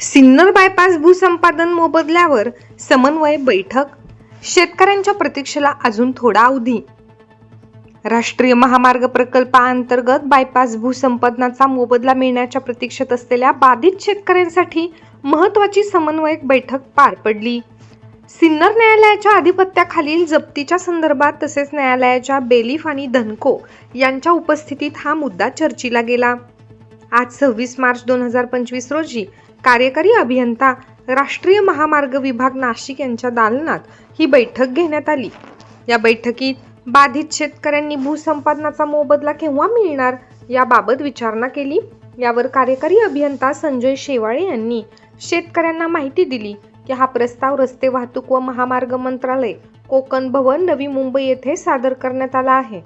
Sinnar bypass भूसंपादन मोबदल्यावर समन्वय बैठक. शेतकऱ्यांच्या प्रतीक्षेला अजून थोडा अवधी. राष्ट्रीय महामार्ग प्रकल्पाअंतर्गत बायपास भूसंपादनाचा मोबदला मिळण्याच्या प्रतीक्षेत असलेल्या बाधित शेतकऱ्यांसाठी महत्वाची समन्वयक बैठक पार पडली. सिन्नर न्यायालयाच्या आधिपत्याखालील जप्तीच्या संदर्भात तसेच न्यायालयाच्या बेलीफ आणि धनको यांच्या उपस्थितीत हा मुद्दा चर्चीला गेला. आज सव्वीस मार्च दोन हजार पंचवीस रोजी कार्यकारी अभियंता राष्ट्रीय महामार्ग विभाग नाशिक यांच्या दालनात ही बैठक घेण्यात आली. या बैठकीत बाधित शेतकऱ्यांनी भूसंपादनाचा मोबदला केव्हा मिळणार याबाबत विचारणा केली. यावर कार्यकारी अभियंता संजय शेवाळे यांनी शेतकऱ्यांना माहिती दिली की हा प्रस्ताव रस्ते वाहतूक व महामार्ग मंत्रालय कोकण भवन नवी मुंबई येथे सादर करण्यात आला आहे.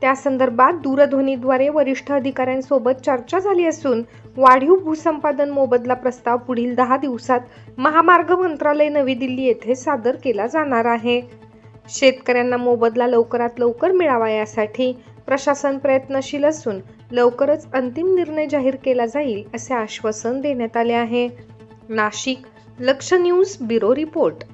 त्या संदर्भात दूरध्वनीद्वारे वरिष्ठ अधिकाऱ्यांसोबत चर्चा झाली असून वाढीव भूसंपादन मोबदला प्रस्ताव पुढील दहा दिवसात महामार्ग मंत्रालय नवी दिल्ली येथे सादर केला जाणार आहे. शेतकऱ्यांना मोबदला लवकरात लवकर मिळावा यासाठी प्रशासन प्रयत्नशील असून लवकरच अंतिम निर्णय जाहीर केला जाईल असे आश्वासन देण्यात आले आहे. नाशिक लक्ष न्यूज ब्युरो रिपोर्ट.